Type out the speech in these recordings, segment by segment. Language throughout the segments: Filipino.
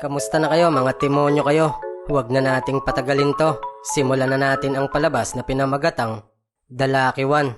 Kamusta na kayo mga timonyo kayo? Huwag na nating patagalin to. Simulan na natin ang palabas na pinamagatang Dalaki One.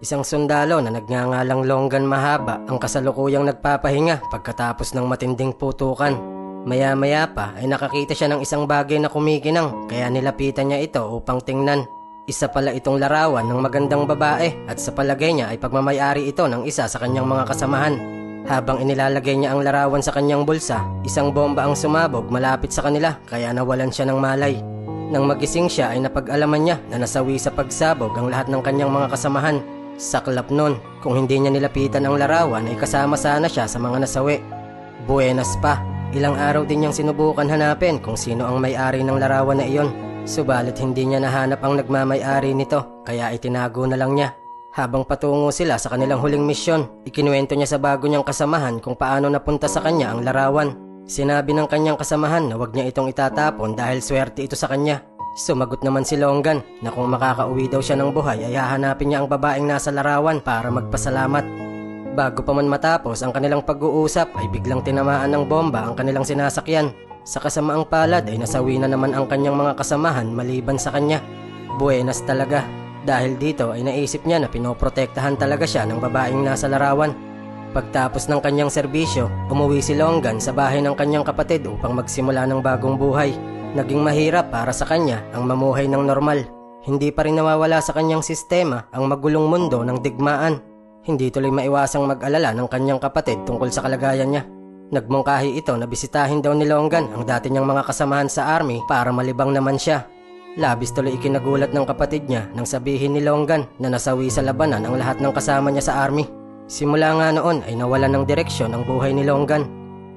Isang sundalo na nagngangalang longgan mahaba ang kasalukuyang nagpapahinga pagkatapos ng matinding putukan. Maya-maya pa ay nakakita siya ng isang bagay na kumikinang kaya nilapitan niya ito upang tingnan. Isa pala itong larawan ng magandang babae at sa palagay niya ay pagmamayari ito ng isa sa kanyang mga kasamahan. Habang inilalagay niya ang larawan sa kanyang bulsa, isang bomba ang sumabog malapit sa kanila kaya nawalan siya ng malay. Nang magising siya ay napag-alaman niya na nasawi sa pagsabog ang lahat ng kanyang mga kasamahan. Saklap nun, kung hindi niya nilapitan ang larawan ay kasama sana siya sa mga nasawi. Buenas pa, ilang araw din niyang sinubukan hanapin kung sino ang may-ari ng larawan na iyon. Subalit hindi niya nahanap ang nagmamay-ari nito kaya itinago na lang niya. Habang patungo sila sa kanilang huling misyon, ikinuwento niya sa bago niyang kasamahan kung paano napunta sa kanya ang larawan. Sinabi ng kanyang kasamahan na wag niya itong itatapon dahil swerte ito sa kanya. Sumagot naman si Longgan na kung makakauwi daw siya ng buhay ay hahanapin niya ang babaeng nasa larawan para magpasalamat. Bago pa man matapos ang kanilang pag-uusap ay biglang tinamaan ng bomba ang kanilang sinasakyan. Sa kasamaang palad ay nasawi na naman ang kanyang mga kasamahan maliban sa kanya. Buenas talaga. Dahil dito ay naisip niya na pinoprotektahan talaga siya ng babaeng nasa larawan. Pagtapos ng kanyang serbisyo, umuwi si Longgan sa bahay ng kanyang kapatid upang magsimula ng bagong buhay. Naging mahirap para sa kanya ang mamuhay ng normal. Hindi pa rin nawawala sa kanyang sistema ang magulong mundo ng digmaan. Hindi tuloy maiwasang mag-alala ng kanyang kapatid tungkol sa kalagayan niya. Nagmungkahi ito na bisitahin daw ni Longgan ang dati niyang mga kasamahan sa army para malibang naman siya. Labis tuloy ikinagulat ng kapatid niya nang sabihin ni Longgan na nasawi sa labanan ang lahat ng kasama niya sa army. Simula nga noon ay nawalan ng direksyon ang buhay ni Longgan.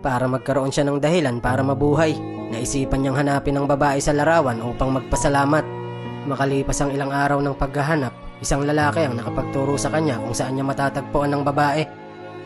Para magkaroon siya ng dahilan para mabuhay, naisipan niyang hanapin ang babae sa larawan upang magpasalamat. Makalipas ang ilang araw ng paghahanap, isang lalaki ang nakapagturo sa kanya kung saan niya matatagpuan ng babae.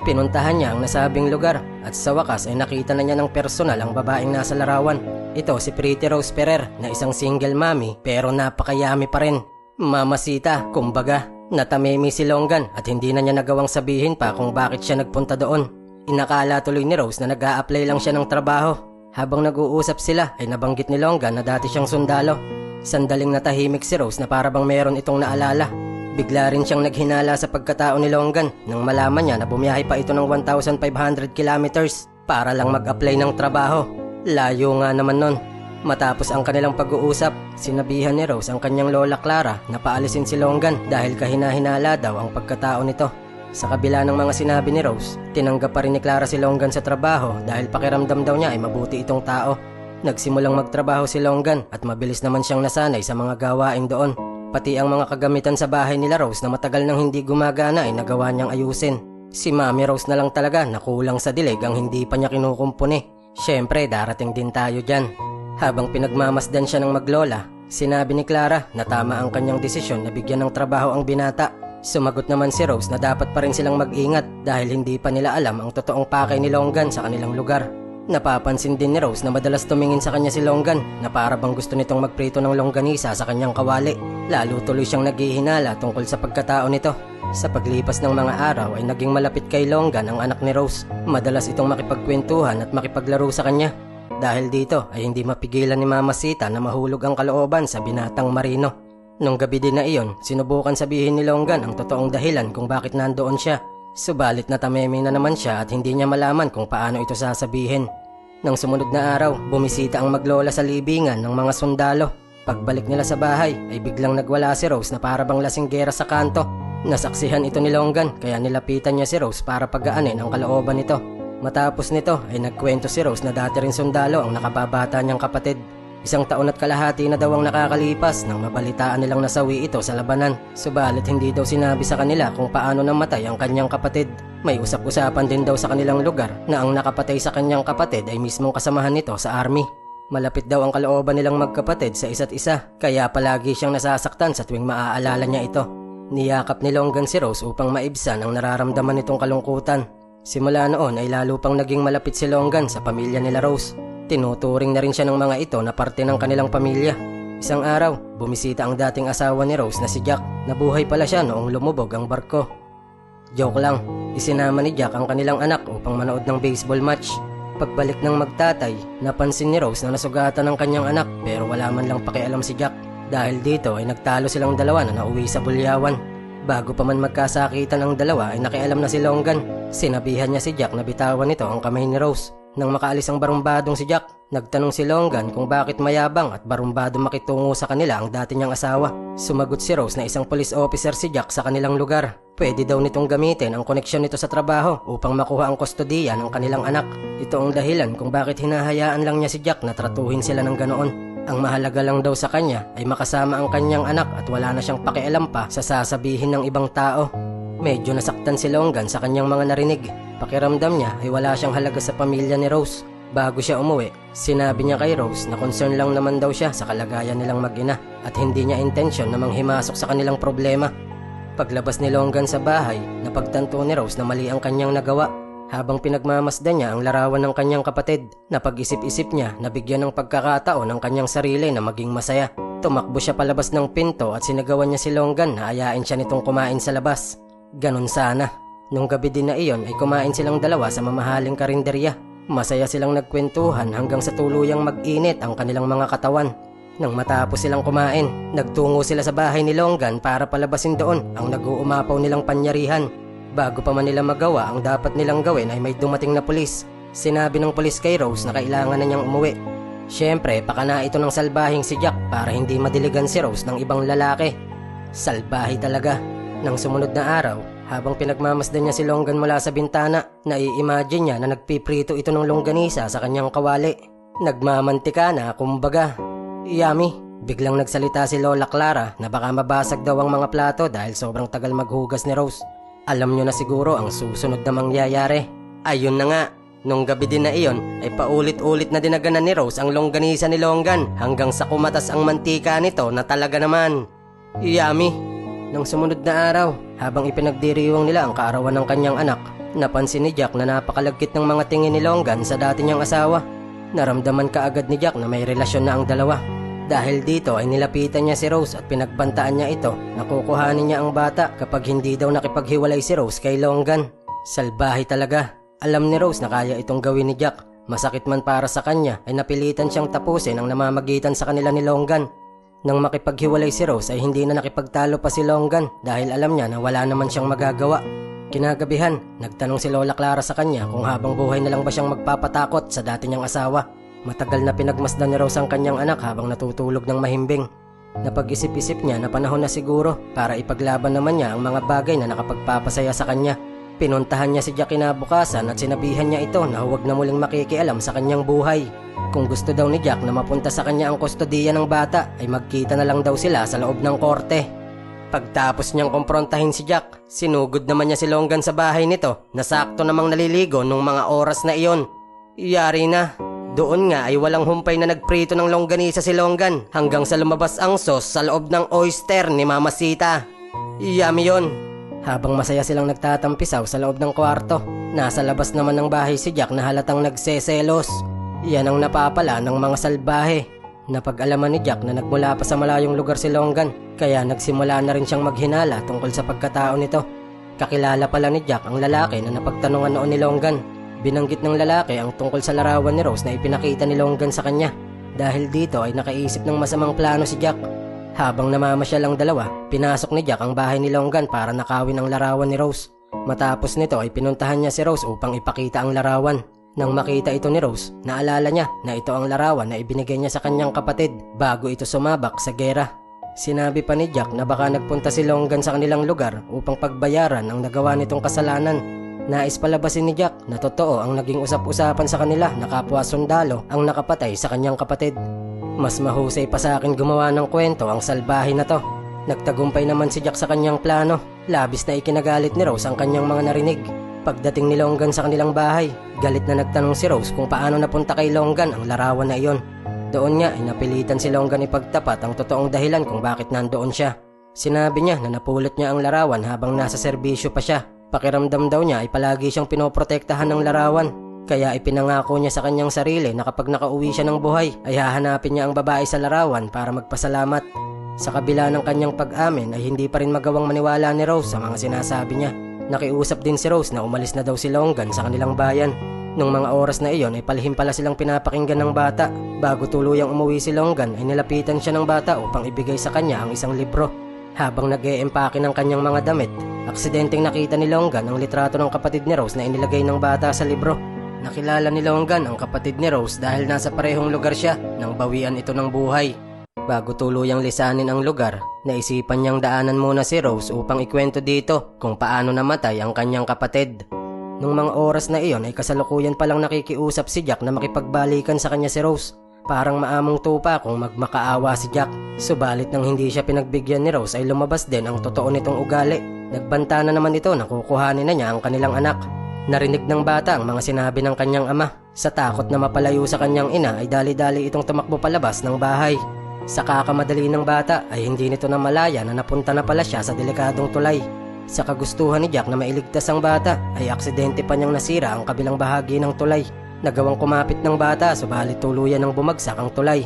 Pinuntahan niya ang nasabing lugar at sa wakas ay nakita na niya ng personal ang babaeng nasa larawan. Ito si Pretty Rose Ferrer na isang single mommy pero napakayami pa rin. Mamasita, kumbaga. Natamemi si Longgan at hindi na niya nagawang sabihin pa kung bakit siya nagpunta doon. Inakala tuloy ni Rose na nag apply lang siya ng trabaho. Habang nag-uusap sila ay nabanggit ni Longgan na dati siyang sundalo. Sandaling natahimik si Rose na para bang meron itong naalala. Bigla rin siyang naghinala sa pagkatao ni Longgan nang malaman niya na bumiyahe pa ito ng 1,500 kilometers para lang mag-apply ng trabaho. Layo nga naman nun. Matapos ang kanilang pag-uusap, sinabihan ni Rose ang kanyang lola Clara na paalisin si Longgan dahil kahina-hinala daw ang pagkatao nito. Sa kabila ng mga sinabi ni Rose, tinanggap pa rin ni Clara si Longgan sa trabaho dahil pakiramdam daw niya ay mabuti itong tao. Nagsimulang magtrabaho si Longgan at mabilis naman siyang nasanay sa mga gawain doon. Pati ang mga kagamitan sa bahay nila Rose na matagal nang hindi gumagana ay nagawa niyang ayusin. Si Mami Rose na lang talaga na kulang sa dilig ang hindi pa niya kinukumpuni. Siyempre darating din tayo dyan. Habang pinagmamasdan siya ng maglola, sinabi ni Clara na tama ang kanyang desisyon na bigyan ng trabaho ang binata. Sumagot naman si Rose na dapat pa rin silang mag-ingat dahil hindi pa nila alam ang totoong pakay ni Longgan sa kanilang lugar. Napapansin din ni Rose na madalas tumingin sa kanya si Longgan na para bang gusto nitong magprito ng longganisa sa kanyang kawali. Lalo tuloy siyang naghihinala tungkol sa pagkatao nito. Sa paglipas ng mga araw ay naging malapit kay Longgan ang anak ni Rose. Madalas itong makipagkwentuhan at makipaglaro sa kanya. Dahil dito ay hindi mapigilan ni Mama Sita na mahulog ang kalooban sa binatang Marino. Nung gabi din na iyon, sinubukan sabihin ni Longgan ang totoong dahilan kung bakit nandoon siya. Subalit natameme na naman siya at hindi niya malaman kung paano ito sasabihin. Nang sumunod na araw, bumisita ang maglola sa libingan ng mga sundalo. Pagbalik nila sa bahay ay biglang nagwala si Rose na para bang lasinggera sa kanto. Nasaksihan ito ni Longgan kaya nilapitan niya si Rose para pagaanin ang kalooban nito. Matapos nito ay nagkwento si Rose na dati rin sundalo ang nakababata niyang kapatid. Isang taon at kalahati na daw ang nakakalipas nang mabalitaan nilang nasawi ito sa labanan. Subalit hindi daw sinabi sa kanila kung paano namatay ang kanyang kapatid. May usap-usapan din daw sa kanilang lugar na ang nakapatay sa kanyang kapatid ay mismong kasamahan nito sa army. Malapit daw ang kalooban nilang magkapatid sa isa't isa kaya palagi siyang nasasaktan sa tuwing maaalala niya ito. Niyakap ni Longgan si Rose upang maibsan ang nararamdaman nitong kalungkutan. Simula noon ay lalo pang naging malapit si Longgan sa pamilya nila Rose. Tinuturing na rin siya ng mga ito na parte ng kanilang pamilya. Isang araw, bumisita ang dating asawa ni Rose na si Jack. Nabuhay pala siya noong lumubog ang barko. Joke lang, isinama ni Jack ang kanilang anak upang manood ng baseball match. Pagbalik ng magtatay, napansin ni Rose na nasugatan ng kanyang anak pero wala man lang pakialam si Jack. Dahil dito ay nagtalo silang dalawa na nauwi sa bulyawan. Bago pa man magkasakitan ang dalawa ay nakialam na si Longgan. Sinabihan niya si Jack na bitawan nito ang kamay ni Rose. Nang makaalis ang barumbadong si Jack, nagtanong si Longgan kung bakit mayabang at barumbado makitungo sa kanila ang dati niyang asawa. Sumagot si Rose na isang police officer si Jack sa kanilang lugar. Pwede daw nitong gamitin ang koneksyon nito sa trabaho upang makuha ang kustodiya ng kanilang anak. Ito ang dahilan kung bakit hinahayaan lang niya si Jack na tratuhin sila ng ganoon. Ang mahalaga lang daw sa kanya ay makasama ang kanyang anak at wala na siyang pakialam pa sa sasabihin ng ibang tao. Medyo nasaktan si Longgan sa kanyang mga narinig. Pakiramdam niya ay wala siyang halaga sa pamilya ni Rose. Bago siya umuwi, sinabi niya kay Rose na concern lang naman daw siya sa kalagayan nilang mag-ina at hindi niya intensyon na manghimasok sa kanilang problema. Paglabas ni Longgan sa bahay, napagtanto ni Rose na mali ang kanyang nagawa. Habang pinagmamasdan niya ang larawan ng kanyang kapatid, napag-isip-isip niya na bigyan ng pagkakataon ng kanyang sarili na maging masaya. Tumakbo siya palabas ng pinto at sinagawan niya si Longgan na ayain siya nitong kumain sa labas. Ganon sana. Nung gabi din na iyon ay kumain silang dalawa sa mamahaling karinderya. Masaya silang nagkwentuhan hanggang sa tuluyang mag-init ang kanilang mga katawan. Nang matapos silang kumain, nagtungo sila sa bahay ni Longgan para palabasin doon ang nag-uumapaw nilang panyarihan. Bago pa man nila magawa ang dapat nilang gawin ay may dumating na pulis. Sinabi ng pulis kay Rose na kailangan na niyang umuwi. Siyempre, pakana ito ng salbahing si Jack para hindi madiligan si Rose ng ibang lalaki. Salbahi talaga. Nang sumunod na araw, habang pinagmamasdan niya si Longgan mula sa bintana, nai-imagine niya na nagpiprito ito ng longganisa sa kanyang kawali. Nagmamantika na, kumbaga. Yummy. Biglang nagsalita si Lola Clara na baka mabasag daw ang mga plato dahil sobrang tagal maghugas ni Rose. Alam niyo na siguro ang susunod na mangyayari. Ayun na nga, nung gabi din na iyon ay paulit-ulit na dinaganan ni Rose ang longganisa ni Longgan hanggang sa kumatas ang mantika nito na talaga naman. Yummy. Nang sumunod na araw, habang ipinagdiriwang nila ang kaarawan ng kanyang anak, napansin ni Jack na napakalagkit ng mga tingin ni Longgan sa dati niyang asawa. Naramdaman kaagad ni Jack na may relasyon na ang dalawa. Dahil dito ay nilapitan niya si Rose at pinagbantaan niya ito na kukuhanin niya ang bata kapag hindi daw nakipaghiwalay si Rose kay Longgan. Salbahi talaga. Alam ni Rose na kaya itong gawin ni Jack. Masakit man para sa kanya ay napilitan siyang tapusin ang namamagitan sa kanila ni Longgan. Nang makipaghiwalay si Rose ay hindi na nakipagtalo pa si Longgan dahil alam niya na wala naman siyang magagawa. Kinagabihan, nagtanong si Lola Clara sa kanya kung habang buhay na lang ba siyang magpapatakot sa dati niyang asawa. Matagal na pinagmasdan ni Rose ang kanyang anak habang natutulog ng mahimbing. Napag-isip-isip niya na panahon na siguro para ipaglaban naman niya ang mga bagay na nakapagpapasaya sa kanya. Pinuntahan niya si Jack kinabukasan at sinabihan niya ito na huwag na muling makikialam sa kanyang buhay. Kung gusto daw ni Jack na mapunta sa kanya ang kustodiya ng bata ay magkita na lang daw sila sa loob ng korte. Pagtapos niyang komprontahin si Jack, sinugod naman niya si Longgan sa bahay nito na sakto namang naliligo nung mga oras na iyon. Yari na. Doon nga ay walang humpay na nagprito ng longganisa si Longgan hanggang sa lumabas ang sauce sa loob ng oyster ni Mama Sita. Yummy yon. Habang masaya silang nagtatampisaw sa loob ng kwarto, nasa labas naman ng bahay si Jack na halatang nagseselos. Yan ang napapala ng mga salbahe. Napag-alaman ni Jack na nagmula pa sa malayong lugar si Longgan, kaya nagsimula na rin siyang maghinala tungkol sa pagkatao nito. Kakilala pala ni Jack ang lalaki na napagtanungan noon ni Longgan. Binanggit ng lalaki ang tungkol sa larawan ni Rose na ipinakita ni Longgan sa kanya. Dahil dito ay nakaisip ng masamang plano si Jack. Habang namamasyal ang dalawa, pinasok ni Jack ang bahay ni Longgan para nakawin ang larawan ni Rose. Matapos nito ay pinuntahan niya si Rose upang ipakita ang larawan. Nang makita ito ni Rose, naalala niya na ito ang larawan na ibinigay niya sa kanyang kapatid bago ito sumabak sa gera. Sinabi pa ni Jack na baka nagpunta si Longgan sa kanilang lugar upang pagbayaran ang nagawa nitong kasalanan. Nais palabasin ni Jack na totoo ang naging usap-usapan sa kanila na kapwa sundalo ang nakapatay sa kanyang kapatid. Mas mahusay pa sa akin gumawa ng kwento ang salbahe na to. Nagtagumpay naman si Jack sa kanyang plano. Labis na ikinagalit ni Rose ang kanyang mga narinig. Pagdating ni Longgan sa kanilang bahay, galit na nagtanong si Rose kung paano napunta kay Longgan ang larawan na iyon. Doon nga ay napilitan si Longgan ipagtapat ang totoong dahilan kung bakit nandoon siya. Sinabi niya na napulot niya ang larawan habang nasa serbisyo pa siya. Pakiramdam daw niya ay palagi siyang pinoprotektahan ng larawan. Kaya ipinangako niya sa kanyang sarili na kapag nakauwi siya ng buhay ay hahanapin niya ang babae sa larawan para magpasalamat. Sa kabila ng kanyang pag-amin ay hindi pa rin magawang maniwala ni Rose sa mga sinasabi niya. Nakiusap din si Rose na umalis na daw si Longgan sa kanilang bayan. Nung mga oras na iyon ay palihim pala silang pinapakinggan ng bata. Bago tuluyang umuwi si Longgan ay nilapitan siya ng bata upang ibigay sa kanya ang isang libro. Habang nag eempake ng kanyang mga damit, aksidenteng nakita ni Longgan ang litrato ng kapatid ni Rose na inilagay ng bata sa libro. Nakilala ni Longgan ang kapatid ni Rose dahil nasa parehong lugar siya nang bawian ito ng buhay. Bago tuluyang lisanin ang lugar, naisipan niyang daanan muna si Rose upang ikwento dito kung paano namatay ang kanyang kapatid. Nung mga oras na iyon ay kasalukuyan palang nakikiusap si Jack na makipagbalikan sa kanya si Rose. Parang maamong tupa kung magmakaawa si Jack. Subalit nang hindi siya pinagbigyan ni Rose ay lumabas din ang totoo nitong ugali. Nagbanta na naman ito na kukuhanin na niya ang kanilang anak. Narinig ng bata ang mga sinabi ng kanyang ama. Sa takot na mapalayo sa kanyang ina ay dali-dali itong tumakbo palabas ng bahay. Sa kakamadali ng bata ay hindi nito na malaya na napunta na pala siya sa delikadong tulay. Sa kagustuhan ni Jack na mailigtas ang bata ay aksidente pa niyang nasira ang kabilang bahagi ng tulay. Nagawang kumapit ng bata subalit tuluyan ng bumagsak ang tulay.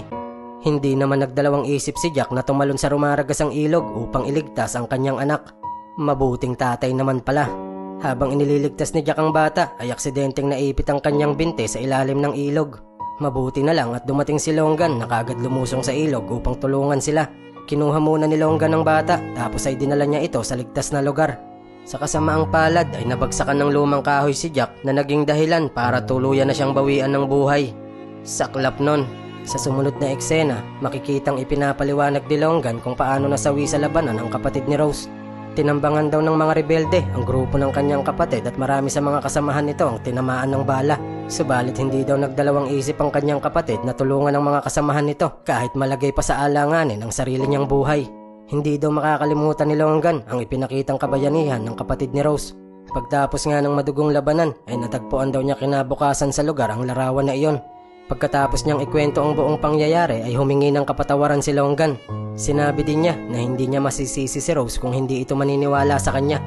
Hindi naman nagdalawang isip si Jack na tumalon sa rumaragas ang ilog upang iligtas ang kanyang anak. Mabuting tatay naman pala. Habang inililigtas ni Jack ang bata ay aksidenteng naipit ang kanyang binte sa ilalim ng ilog. Mabuti na lang at dumating si Longgan na kagad lumusong sa ilog upang tulungan sila. Kinuha muna ni Longgan ang bata tapos ay dinala niya ito sa ligtas na lugar. Sa kasamaang palad ay nabagsakan ng lumang kahoy si Jack na naging dahilan para tuluyan na siyang bawian ng buhay. Saklap nun. Sa sumunod na eksena, makikitang ipinapaliwanag ni Longgan kung paano nasawi sa labanan ang kapatid ni Rose. Tinambangan daw ng mga rebelde ang grupo ng kanyang kapatid at marami sa mga kasamahan nito ang tinamaan ng bala. Subalit hindi daw nagdalawang isip ang kanyang kapatid na tulungan ang mga kasamahan nito kahit malagay pa sa alanganin ang sarili niyang buhay. Hindi daw makakalimutan ni Longgan ang ipinakitang kabayanihan ng kapatid ni Rose. Pagtapos nga ng madugong labanan ay natagpuan daw niya kinabukasan sa lugar ang larawan na iyon. Pagkatapos niyang ikwento ang buong pangyayari ay humingi ng kapatawaran si Longgan. Sinabi din niya na hindi niya masisisi si Rose kung hindi ito maniniwala sa kanya.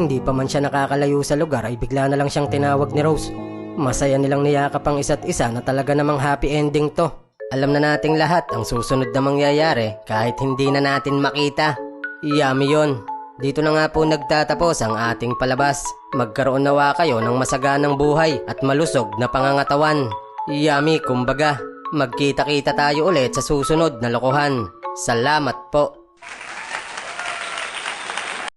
Hindi pa man siya nakakalayo sa lugar ay bigla na lang siyang tinawag ni Rose. Masaya nilang niyakap ang isa't isa na talaga namang happy ending to. Alam na nating lahat ang susunod na mangyayari kahit hindi na natin makita. Yummy yon. Dito na nga po nagtatapos ang ating palabas. Magkaroon nawa kayo ng masaganang buhay at malusog na pangangatawan. Yummy kumbaga. Magkita-kita tayo ulit sa susunod na lokohan. Salamat po.